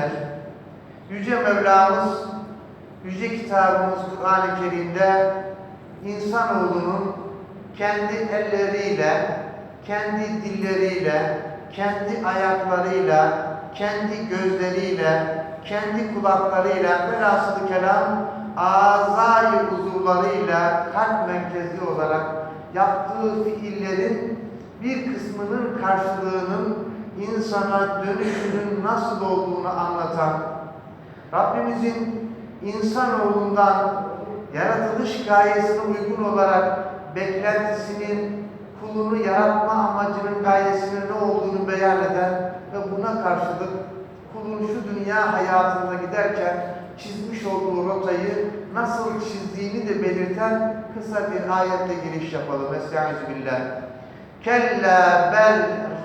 müminler, Yüce Mevlamız, Yüce Kitabımız Kur'an-ı Kerim'de insanoğlunun kendi elleriyle, kendi dilleriyle, kendi ayaklarıyla, kendi gözleriyle, kendi kulaklarıyla, velhasılı kelam azayı uzuvlarıyla kalp merkezi olarak yaptığı fiillerin bir kısmının karşılığının insana dönüşünün nasıl olduğunu anlatan Rabbimizin insanoğlundan yaratılış gayesine uygun olarak beklentisinin kulunu yaratma amacının gayesinin ne olduğunu beyan eden ve buna karşılık kulun şu dünya hayatında giderken çizmiş olduğu rotayı nasıl çizdiğini de belirten kısa bir ayetle giriş yapalım. Estaizu billah. Kella bel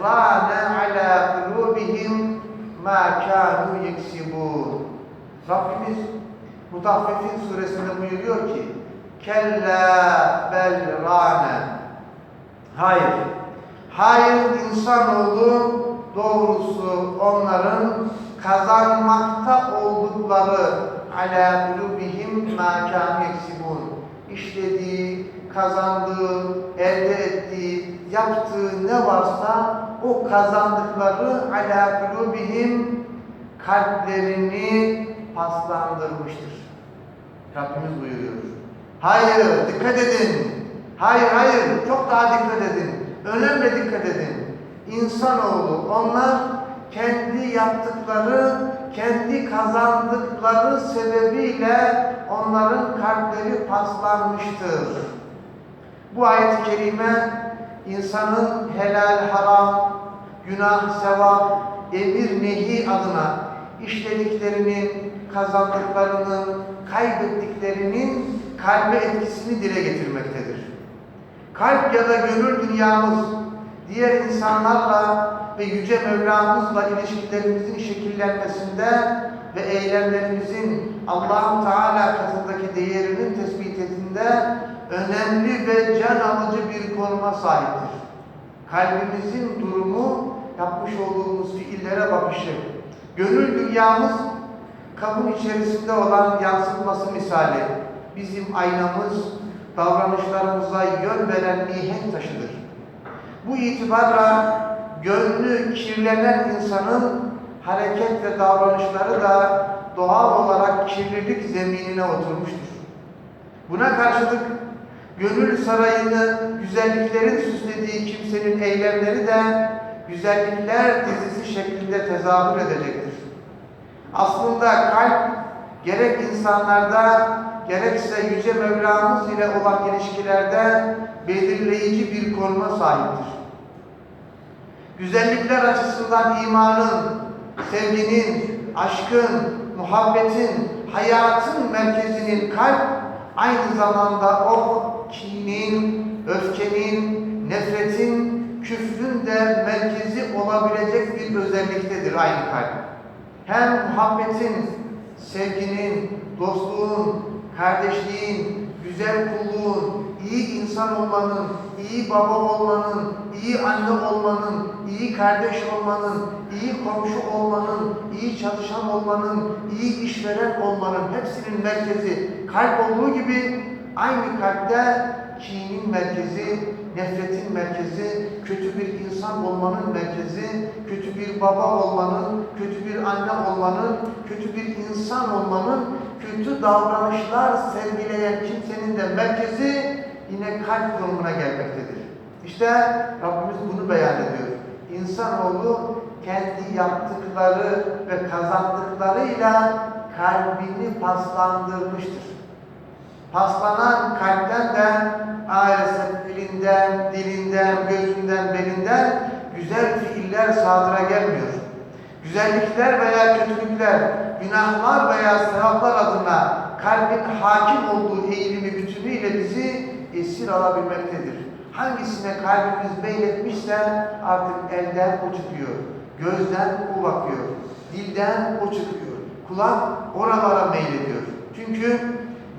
râne alâ kulûbihim mâ kânû yeksibûn. Rabbimiz Mutaffifin suresinde buyuruyor ki Kella bel râne Hayır. Hayır insanoğlu doğrusu onların kazanmakta oldukları alâ kulubihim mâ kâne yeksibûn. İşlediği, kazandığı, elde ettiği, yaptığı ne varsa o kazandıkları alâ kulubihim kalplerini paslandırmıştır. Rabbimiz buyuruyor. Hayır, dikkat edin. Hayır, hayır, çok daha dikkat edin. Önemli dikkat edin. İnsanoğlu, onlar kendi yaptıkları, kendi kazandıkları sebebiyle onların kalpleri paslanmıştır. Bu ayet-i kerime insanın helal, haram, günah, sevap, emir, nehi adına işlediklerinin, kazandıklarının, kaybettiklerinin kalbe etkisini dile getirmektedir. Kalp ya da gönül dünyamız diğer insanlarla ve Yüce Mevlamızla ilişkilerimizin şekillenmesinde ve eylemlerimizin allah Teala katındaki değerinin tespitinde önemli ve can alıcı bir konuma sahiptir. Kalbimizin durumu, yapmış olduğumuz fiillere bakışı, gönül dünyamız kabın içerisinde olan yansıtması misali bizim aynamız, davranışlarımıza yön veren mihenk taşıdır. Bu itibarla gönlü kirlenen insanın hareket ve davranışları da doğal olarak kirlilik zeminine oturmuştur. Buna karşılık gönül sarayını güzelliklerin süslediği kimsenin eylemleri de güzellikler dizisi şeklinde tezahür edecektir. Aslında kalp gerek insanlarda gerekse Yüce Mevlamız ile olan ilişkilerde belirleyici bir konuma sahiptir. Güzellikler açısından imanın, sevginin, aşkın, muhabbetin, hayatın merkezinin kalp aynı zamanda o kinin, öfkenin, nefretin, küfrün de merkezi olabilecek bir özelliktedir aynı kalp. Hem muhabbetin, sevginin, dostluğun, kardeşliğin, güzel kulluğun, iyi insan olmanın, iyi baba olmanın, iyi anne olmanın, iyi kardeş olmanın, iyi komşu olmanın, iyi çalışan olmanın, iyi işveren olmanın hepsinin merkezi kalp olduğu gibi aynı kalpte kinin merkezi, nefretin merkezi, kötü bir insan olmanın merkezi, kötü bir baba olmanın, kötü bir anne olmanın, kötü bir insan olmanın, kötü davranışlar sergileyen kimsenin de merkezi yine kalp konumuna gelmektedir. İşte Rabbimiz bunu beyan ediyor. İnsanoğlu kendi yaptıkları ve kazandıklarıyla kalbini paslandırmıştır. Paslanan kalpten de maalesef elinden, dilinden, gözünden, belinden güzel fiiller sadıra gelmiyor. Güzellikler veya kötülükler, günahlar veya sevaplar adına kalbin hakim olduğu eğilimi bütünüyle bizi esir alabilmektedir. Hangisine kalbimiz meyletmişse artık elden o çıkıyor, gözden o bakıyor, dilden o çıkıyor, kulak oralara meylediyor. Çünkü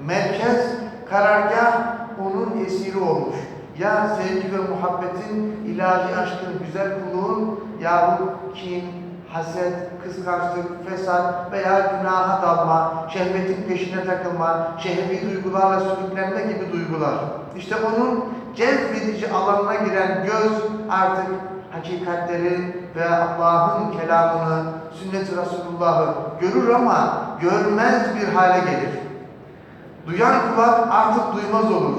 merkez, karargah onun esiri olmuş. Ya sevgi ve muhabbetin, ilahi aşkın, güzel kulluğun yahut kin, haset, kıskançlık, fesat veya günaha dalma, şehvetin peşine takılma, şehvi duygularla sürüklenme gibi duygular. İşte onun cezbedici alanına giren göz artık hakikatleri ve Allah'ın kelamını, sünnet-i Resulullah'ı görür ama görmez bir hale gelir. Duyan kulak artık duymaz olur.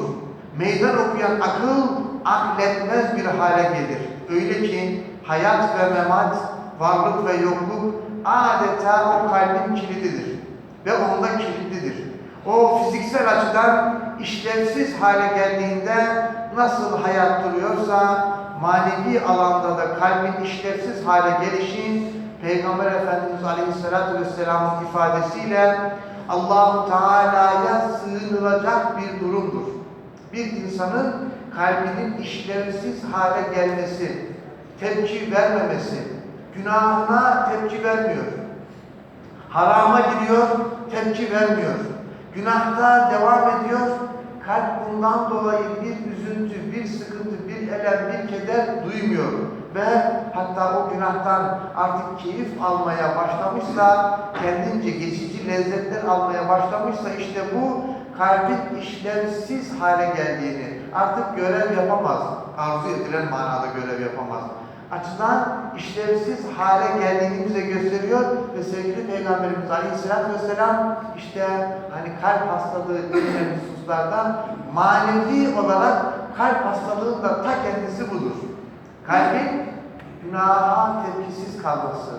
Meydan okuyan akıl akletmez bir hale gelir. Öyle ki hayat ve memat, varlık ve yokluk adeta o kalbin kilididir. Ve onda kilitlidir. O fiziksel açıdan işlevsiz hale geldiğinde nasıl hayat duruyorsa manevi alanda da kalbin işlevsiz hale gelişi Peygamber Efendimiz Aleyhisselatü Vesselam'ın ifadesiyle Allahu Teala'ya sığınılacak bir durumdur. Bir insanın kalbinin işlevsiz hale gelmesi, tepki vermemesi, günahına tepki vermiyor. Harama giriyor, tepki vermiyor. Günahta devam ediyor, kalp bundan dolayı bir üzüntü, bir sıkıntı, bir elem, bir keder duymuyor. Ve hatta o günahtan artık keyif almaya başlamışsa, kendince geçici lezzetler almaya başlamışsa işte bu kalbin işlevsiz hale geldiğini, artık görev yapamaz, arzu edilen manada görev yapamaz açıdan işlevsiz hale geldiğini bize gösteriyor ve sevgili Peygamberimiz Aleyhisselatü Vesselam işte hani kalp hastalığı denilen hususlardan manevi olarak kalp hastalığının da ta kendisi budur. Kalbin günaha tepkisiz kalması,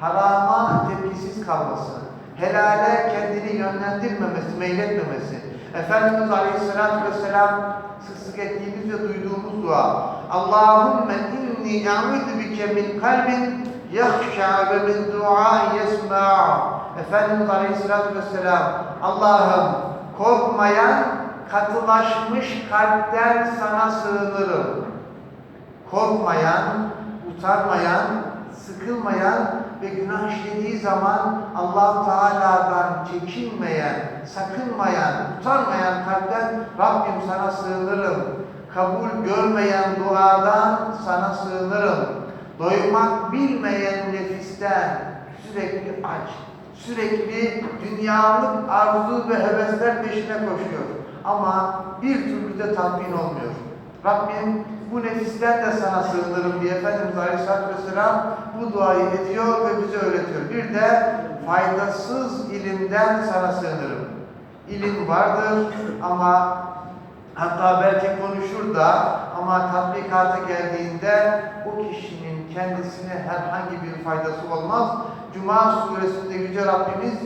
harama tepkisiz kalması, helale kendini yönlendirmemesi, meyletmemesi. Efendimiz Aleyhisselatü Vesselam sık sık ettiğimiz ve duyduğumuz dua. Allahümme inni e'udu bike min kalbin yahşa ve min dua yesma. Efendimiz Aleyhisselatü Vesselam Allah'ım korkmayan, katılaşmış kalpten sana sığınırım. Korkmayan, utanmayan, sıkılmayan ve günah işlediği zaman allah Teala'dan çekinmeyen, sakınmayan, utanmayan kalpten Rabbim sana sığınırım. Kabul görmeyen duadan sana sığınırım. Doymak bilmeyen nefisten sürekli aç, sürekli dünyalık arzu ve hevesler peşine koşuyor. Ama bir türlü de tatmin olmuyor. Rabbim bu nefisten de sana sığınırım diye Efendimiz Aleyhisselatü Vesselam bu duayı ediyor ve bize öğretiyor. Bir de faydasız ilimden sana sığınırım. İlim vardır ama hatta belki konuşur da ama tatbikata geldiğinde o kişinin kendisine herhangi bir faydası olmaz. Cuma suresinde Yüce Rabbimiz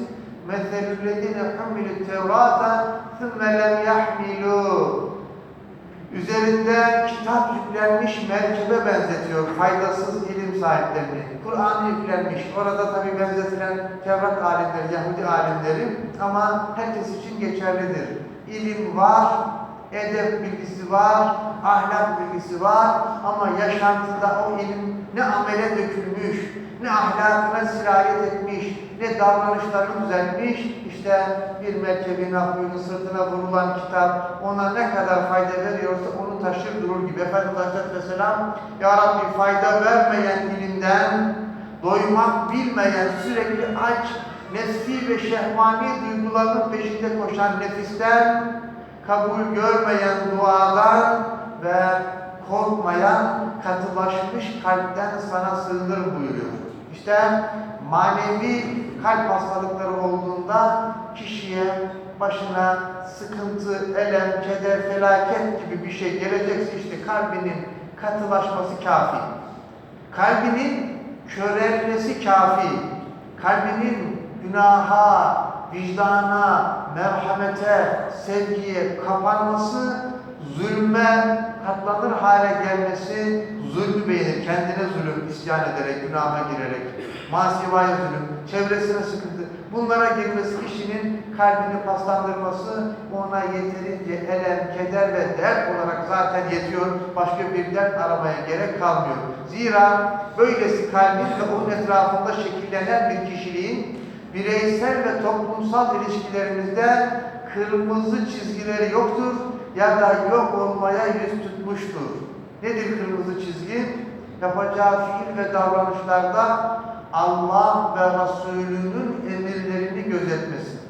مَثَلُ الَّذِينَ حُمِّلُوا التَّوْرَاتَ ثُمَّ لَمْ يَحْمِلُوا Üzerinde kitap yüklenmiş merkebe benzetiyor faydasız ilim sahiplerini. Kur'an yüklenmiş. Orada tabi benzetilen Tevrat alimleri, Yahudi alimleri ama herkes için geçerlidir. İlim var, edep bilgisi var, ahlak bilgisi var ama yaşantıda o ilim ne amele dökülmüş, ne ahlakına sirayet etmiş, ne davranışlarını düzeltmiş. İşte bir merkebin ahluyunun sırtına vurulan kitap ona ne kadar fayda veriyorsa onu taşır durur gibi. Efendimiz Aleyhisselatü Vesselam Ya Rabbi fayda vermeyen ilimden, doymak bilmeyen, sürekli aç, nefsi ve şehvani duygularının peşinde koşan nefisten, kabul görmeyen duadan ve korkmayan katılaşmış kalpten sana sığınır buyuruyor. İşte manevi kalp hastalıkları olduğunda kişiye başına sıkıntı, elem, keder, felaket gibi bir şey gelecekse işte kalbinin katılaşması kafi. Kalbinin körelmesi kafi. Kalbinin günaha, vicdana, merhamete, sevgiye kapanması, zulme katlanır hale gelmesi, zulmü beğenir, kendine zulüm, isyan ederek, günaha girerek, masivaya zulüm, çevresine sıkıntı, bunlara girmesi kişinin kalbini paslandırması ona yeterince elem, keder ve dert olarak zaten yetiyor. Başka bir dert aramaya gerek kalmıyor. Zira böylesi kalbin ve onun etrafında şekillenen bir kişiliğin bireysel ve toplumsal ilişkilerimizde kırmızı çizgileri yoktur ya da yok olmaya yüz tutmuştur. Nedir kırmızı çizgi? Yapacağı fiil ve davranışlarda Allah ve Resulünün emirlerini gözetmesi.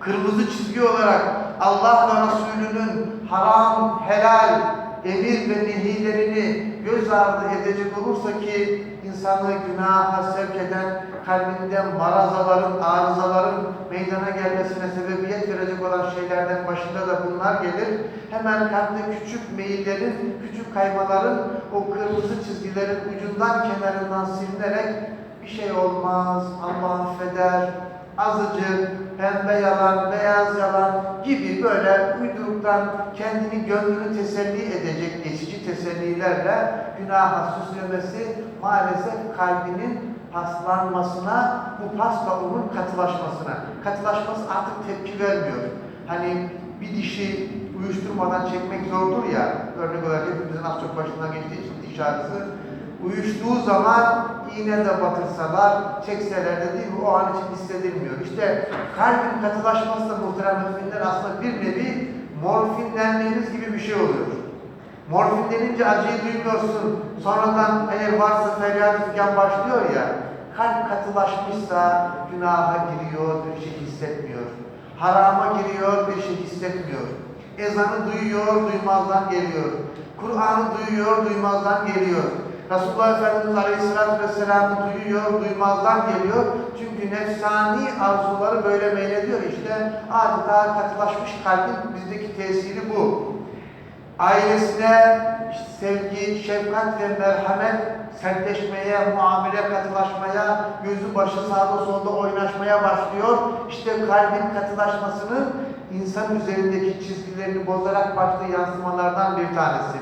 Kırmızı çizgi olarak Allah ve Resulünün haram, helal, emir ve nehilerini göz ardı edecek olursa ki insanı günaha sevk eden kalbinde marazaların, arızaların meydana gelmesine sebebiyet verecek olan şeylerden başında da bunlar gelir. Hemen kalpte küçük meyillerin, küçük kaymaların o kırmızı çizgilerin ucundan kenarından silinerek bir şey olmaz, Allah affeder, azıcık pembe yalan, beyaz yalan gibi böyle uyduruktan kendini gönlünü teselli edecek geçici tesellilerle günaha süslemesi maalesef kalbinin paslanmasına, bu pasla onun katılaşmasına. Katılaşması artık tepki vermiyor. Hani bir dişi uyuşturmadan çekmek zordur ya, örnek olarak hepimizin az çok başından geçtiği için diş uyuştuğu zaman iğne de batırsalar, çekseler de değil mi o an için hissedilmiyor. İşte kalbin katılaşması da muhterem müminler aslında bir nevi morfinlenmeniz gibi bir şey oluyor. Morfinlenince acıyı duymuyorsun. Sonradan eğer varsa feryat figan başlıyor ya, kalp katılaşmışsa günaha giriyor, bir şey hissetmiyor. Harama giriyor, bir şey hissetmiyor. Ezanı duyuyor, duymazdan geliyor. Kur'an'ı duyuyor, duymazdan geliyor. Resulullah Efendimiz Aleyhisselatü Vesselam'ı duyuyor, duymazdan geliyor. Çünkü nefsani arzuları böyle meylediyor. İşte adeta katılaşmış kalbin bizdeki tesiri bu. Ailesine sevgi, şefkat ve merhamet sertleşmeye, muamele katılaşmaya, gözü başı sağda solda oynaşmaya başlıyor. İşte kalbin katılaşmasının insan üzerindeki çizgilerini bozarak başlı yansımalardan bir tanesi.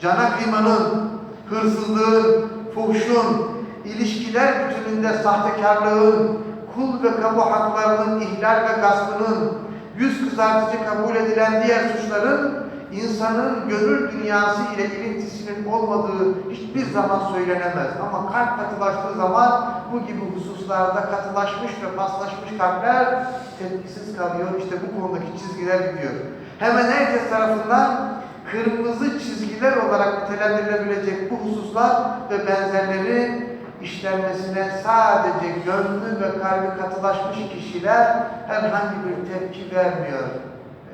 Cana kıymanın, hırsızlığın, fuhşun, ilişkiler bütününde sahtekarlığın, kul ve kamu haklarının ihlal ve gaspının, yüz kızartıcı kabul edilen diğer suçların insanın gönül dünyası ile ilintisinin olmadığı hiçbir zaman söylenemez. Ama kalp katılaştığı zaman bu gibi hususlarda katılaşmış ve paslaşmış kalpler tepkisiz kalıyor. İşte bu konudaki çizgiler gidiyor. Hemen herkes tarafından kırmızı çizgiler olarak nitelendirilebilecek bu hususlar ve benzerleri işlenmesine sadece gönlü ve kalbi katılaşmış kişiler herhangi bir tepki vermiyor.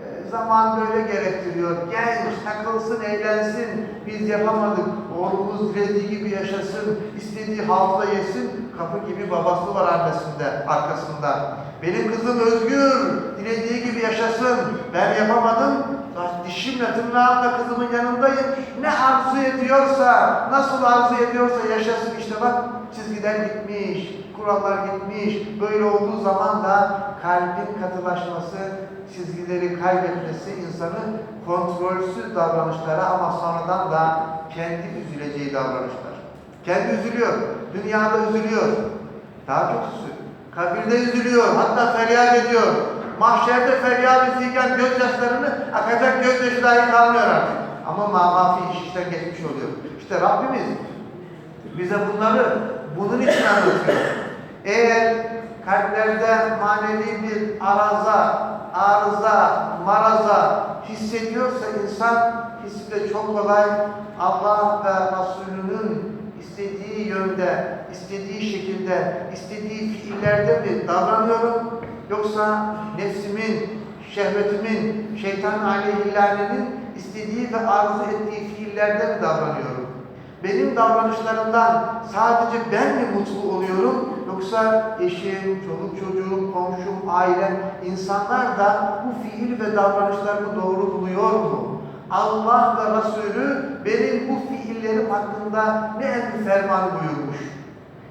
E, zaman böyle gerektiriyor. Genç, takılsın, eğlensin. Biz yapamadık. Oğlumuz dilediği gibi yaşasın. istediği halkla yesin. Kapı gibi babası var annesinde, arkasında. Benim kızım özgür. Dilediği gibi yaşasın. Ben yapamadım. Dişimle tırnağımla kızımın yanındayım. Ne arzu ediyorsa, nasıl arzu ediyorsa yaşasın işte bak çizgiler gitmiş, kurallar gitmiş. Böyle olduğu zaman da kalbin katılaşması, çizgileri kaybetmesi insanı kontrolsüz davranışlara ama sonradan da kendi üzüleceği davranışlar. Kendi üzülüyor, dünyada üzülüyor. Daha kötüsü, kabirde üzülüyor, hatta feryat ediyor. Mahşerde feryat figan gözyaşlarını akacak gözyaşı dahi kalmıyor artık. Ama mamafi iş işten geçmiş oluyor. İşte Rabbimiz bize bunları bunun için anlatıyor. Eğer kalplerde manevi bir araza, arıza, maraza hissediyorsa insan hissi de çok kolay Allah ve Resulünün istediği yönde, istediği şekilde, istediği fiillerde mi davranıyorum? Yoksa nefsimin, şehvetimin, şeytan aleyhillanenin istediği ve arzu ettiği fiillerde mi davranıyorum? Benim davranışlarımdan sadece ben mi mutlu oluyorum? Yoksa eşim, çoluk çocuğum, komşum, ailem, insanlar da bu fiil ve davranışlarımı doğru buluyor mu? Allah ve Resulü benim bu fiillerim hakkında ne emri ferman buyurmuş?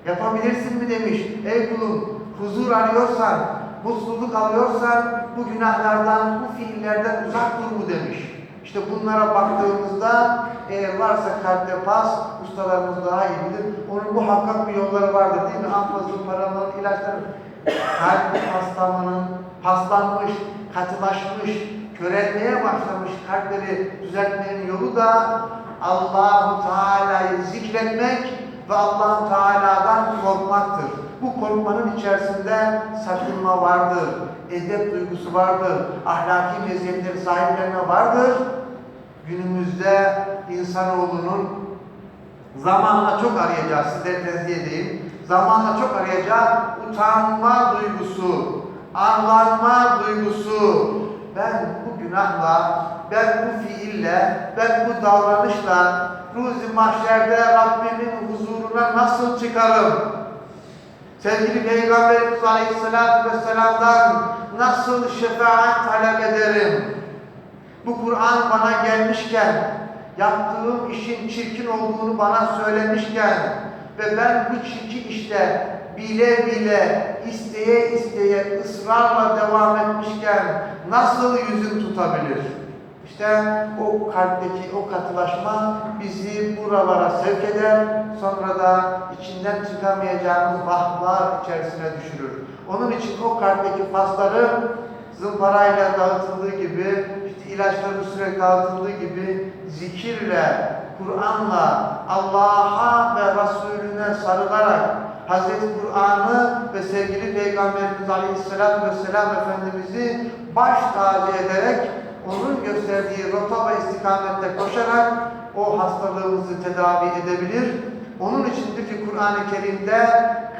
Yapabilirsin mi demiş. Ey kulum huzur arıyorsan, mutluluk alıyorsan bu günahlardan, bu fiillerden uzak dur mu demiş. İşte bunlara baktığımızda eğer varsa kalpte pas, ustalarımız daha iyi bilir. Onun bu hakikat bir yolları vardır değil mi? Amfazın, paraların, ilaçların. Kalp paslamanın, paslanmış, katılaşmış, körelmeye başlamış kalpleri düzeltmenin yolu da Allahu Teala'yı zikretmek ve allah Teala'dan korkmaktır. Bu korkmanın içerisinde sakınma vardır, edep duygusu vardır, ahlaki meziyetleri sahiplenme vardır. Günümüzde insanoğlunun zamanla çok arayacağız, sizleri tenzih edeyim. zamanla çok arayacağı utanma duygusu, arlanma duygusu. Ben bu günahla, ben bu fiille, ben bu davranışla ruzi mahşerde Rabbimin huzuruna nasıl çıkarım? Sevgili Peygamberimiz Aleyhisselatü Vesselam'dan nasıl şefaat talep ederim? Bu Kur'an bana gelmişken, yaptığım işin çirkin olduğunu bana söylemişken ve ben bu çirkin işte bile bile, isteye isteye, ısrarla devam etmişken nasıl yüzüm tutabilir? İşte o kalpteki o katılaşma bizi buralara sevk eder, sonra da içinden çıkamayacağımız vahlar içerisine düşürür. Onun için o kalpteki pasları zımparayla dağıtıldığı gibi, işte ilaçların sürekli dağıtıldığı gibi zikirle, Kur'an'la, Allah'a ve Resulüne sarılarak Hazreti Kur'an'ı ve sevgili Peygamberimiz Aleyhisselatü Vesselam Efendimiz'i baş tacı ederek onun gösterdiği rota ve istikamette koşarak o hastalığımızı tedavi edebilir. Onun içindir ki Kur'an-ı Kerim'de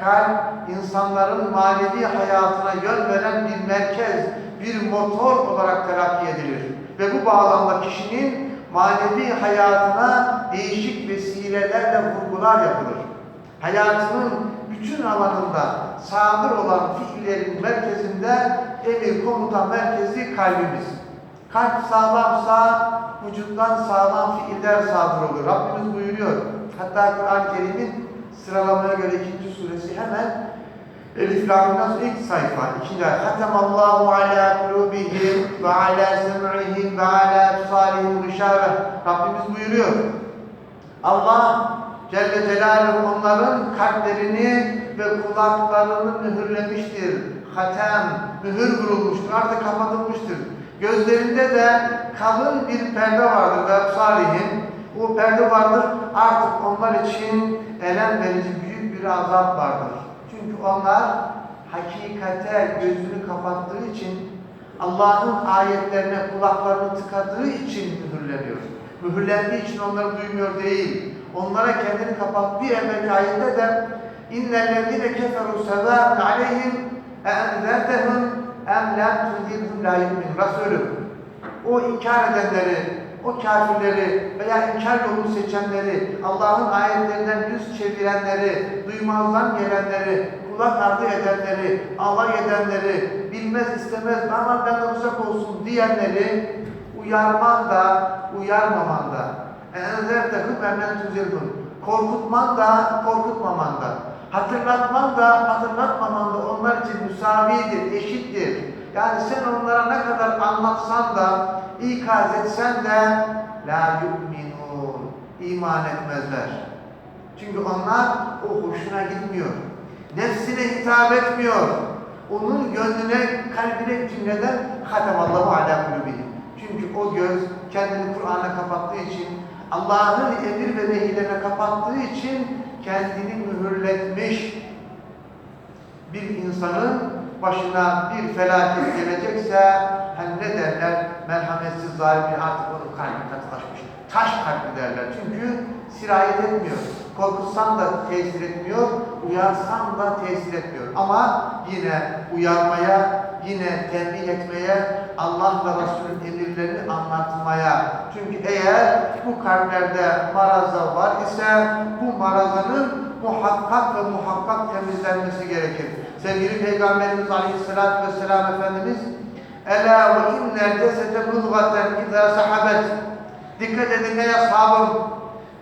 kalp insanların manevi hayatına yön veren bir merkez, bir motor olarak telakki edilir. Ve bu bağlamda kişinin manevi hayatına değişik vesilelerle vurgular yapılır. Hayatının bütün alanında sadır olan fiillerin merkezinde emir komuta merkezi kalbimiz. Kalp sağlamsa vücuttan sağlam fiiller sadır olur. Rabbimiz buyuruyor. Hatta Kur'an-ı Kerim'in sıralamaya göre ikinci suresi hemen Elif Lam'dan ilk sayfa. Ayet. Hatemallahu ala kulubihim ve ala sem'ihim ve ala absarihim gışâve. Rabbimiz buyuruyor. Allah Celle Celaluhu onların kalplerini ve kulaklarını mühürlemiştir. Hatem, mühür vurulmuştur. Artık kapatılmıştır. Gözlerinde de kalın bir perde vardır ve absarihim. O perde vardır. Artık onlar için elem verici büyük bir azap vardır. Çünkü onlar hakikate gözünü kapattığı için Allah'ın ayetlerine kulaklarını tıkadığı için mühürleniyor. Mühürlendiği için onları duymuyor değil. Onlara kendini kapat. Bir evvelki ayette de innellezine keferu sevâun aleyhim e'enzertehum em lem tunzirhum la yu'min. Resulüm o inkar edenleri, o kafirleri veya inkar yolunu seçenleri, Allah'ın ayetlerinden yüz çevirenleri, duymazdan gelenleri, kulak ardı edenleri, alay edenleri, bilmez istemez aman benden uzak olsun diyenleri uyarman da, uyarmaman da. Enzertehum emlen tuzirhum. Korkutman da, korkutmaman da. Hatırlatman da, hatırlatmaman da onlar için müsavidir, eşittir. Yani sen onlara ne kadar anlatsan da, ikaz etsen de la yu'minun. iman etmezler. Çünkü onlar o hoşuna gitmiyor. Nefsine hitap etmiyor. Onun gönlüne, kalbine cümleden hatemallahu ala kulubihim. Çünkü o göz kendini Kur'an'a kapattığı için, Allah'ın emir ve nehirlerine kapattığı için kendini mühürletmiş bir insanın başına bir felaket gelecekse hani ne derler? Merhametsiz zalim bir artık onun kalbi katılaşmış. Taş kalpli derler. Çünkü sirayet etmiyor. Korkutsan da tesir etmiyor, uyarsan da tesir etmiyor. Ama yine uyarmaya, yine tembih etmeye, Allah ve Resulün emirlerini anlatmaya. Çünkü eğer bu kalplerde maraza var ise bu marazanın muhakkak ve muhakkak temizlenmesi gerekir. Sevgili Peygamberimiz Aleyhisselatü Vesselam Efendimiz Ela ve innel cesede mudgaten idâ sahabet Dikkat edin ey ashabım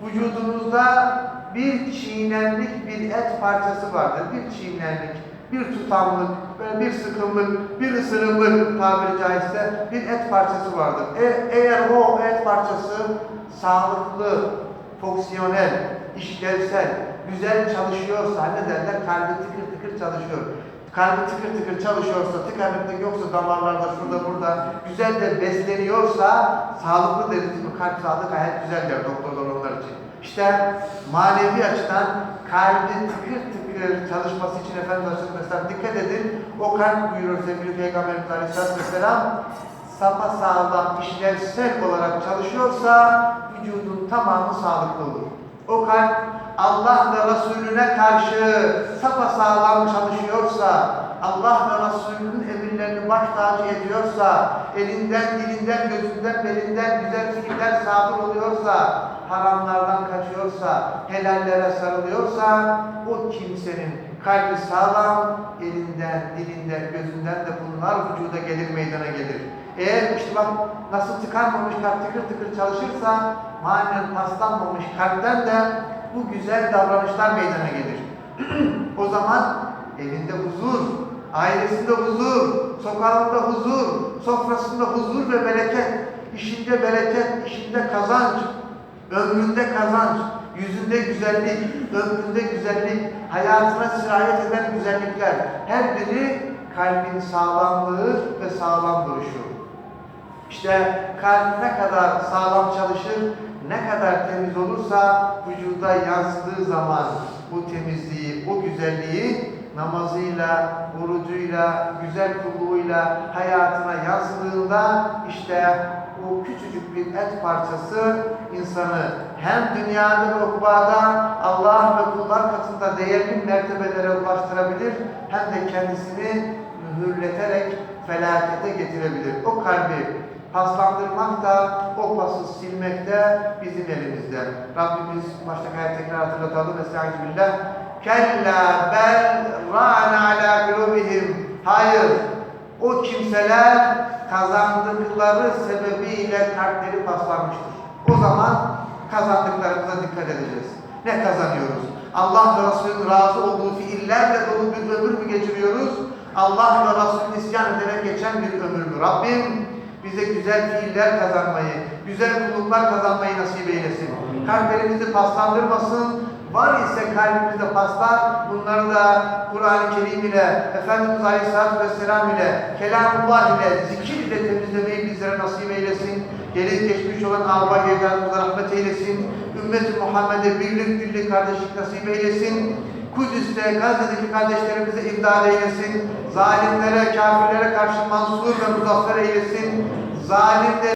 vücudunuzda bir çiğnenlik bir et parçası vardır. Bir çiğnenlik, bir tutamlık, böyle bir sıkımlık, bir ısırımlık tabiri caizse bir et parçası vardır. E, eğer o et parçası sağlıklı, fonksiyonel, işlevsel, güzel çalışıyorsa ne derler? Kalbi tıkır tıkır çalışıyor. Kalbi tıkır tıkır çalışıyorsa, tıkanıklık yoksa damarlarda şurada burada güzel de besleniyorsa sağlıklı deriz. Kalp sağlık hayat güzel der doktorlar onlar için. İşte manevi açıdan kalbi tıkır tıkır çalışması için Efendimiz Aleyhisselam dikkat edin. O kalp buyuruyor sevgili Peygamberimiz Aleyhisselatü Vesselam sapa sağlam işlevsel olarak çalışıyorsa vücudun tamamı sağlıklı olur. O kalp Allah ve Resulüne karşı sapasağlam çalışıyorsa, Allah ve Resulünün emirlerini baş tacı ediyorsa, elinden, dilinden, gözünden, belinden güzel fiiller sadır oluyorsa, haramlardan kaçıyorsa, helallere sarılıyorsa, o kimsenin kalbi sağlam, elinden, dilinden, gözünden de bunlar vücuda gelir, meydana gelir. Eğer işte bak nasıl tıkanmamış kalp tıkır tıkır çalışırsa, manen paslanmamış kalpten de bu güzel davranışlar meydana gelir. o zaman evinde huzur, ailesinde huzur, sokağında huzur, sofrasında huzur ve bereket, işinde bereket, işinde kazanç, ömründe kazanç, yüzünde güzellik, ömründe güzellik, hayatına sirayet eden güzellikler. Her biri kalbin sağlamlığı ve sağlam duruşu. İşte kalp ne kadar sağlam çalışır, ne kadar temiz olursa vücuda yansıdığı zaman bu temizliği, o güzelliği namazıyla, orucuyla, güzel kulluğuyla hayatına yansıdığında işte bu küçücük bir et parçası insanı hem dünyada ve ukbada Allah ve kullar katında değerli mertebelere ulaştırabilir hem de kendisini mühürleterek felakete getirebilir. O kalbi paslandırmak da, o pası silmek de bizim elimizde. Rabbimiz ayet tekrar hatırlatalım. Estağfirullah. Kella bel râne alâ kulubihim. Hayır, o kimseler kazandıkları sebebiyle kalpleri paslanmıştır. O zaman kazandıklarımıza dikkat edeceğiz. Ne kazanıyoruz? Allah ve Resulünün razı olduğu fiillerle dolu bir ömür mü geçiriyoruz? Allah ve Resulünün isyan ederek geçen bir ömür mü? Rabbim bize güzel fiiller kazanmayı, güzel kulluklar kazanmayı nasip eylesin. Kalplerimizi paslandırmasın. Var ise kalbimizde paslar, bunları da Kur'an-ı Kerim ile, Efendimiz Aleyhisselatü Vesselam ile, Kelamullah ile, zikir ile temizlemeyi bizlere nasip eylesin. Gelip geçmiş olan arba evlatımıza rahmet eylesin. Ümmet-i Muhammed'e birlik birlik kardeşlik nasip eylesin. Kudüs'te, Gazze'deki kardeşlerimize imdad eylesin. Zalimlere, kafirlere karşı mansur ve muzaffer eylesin. Zalimlere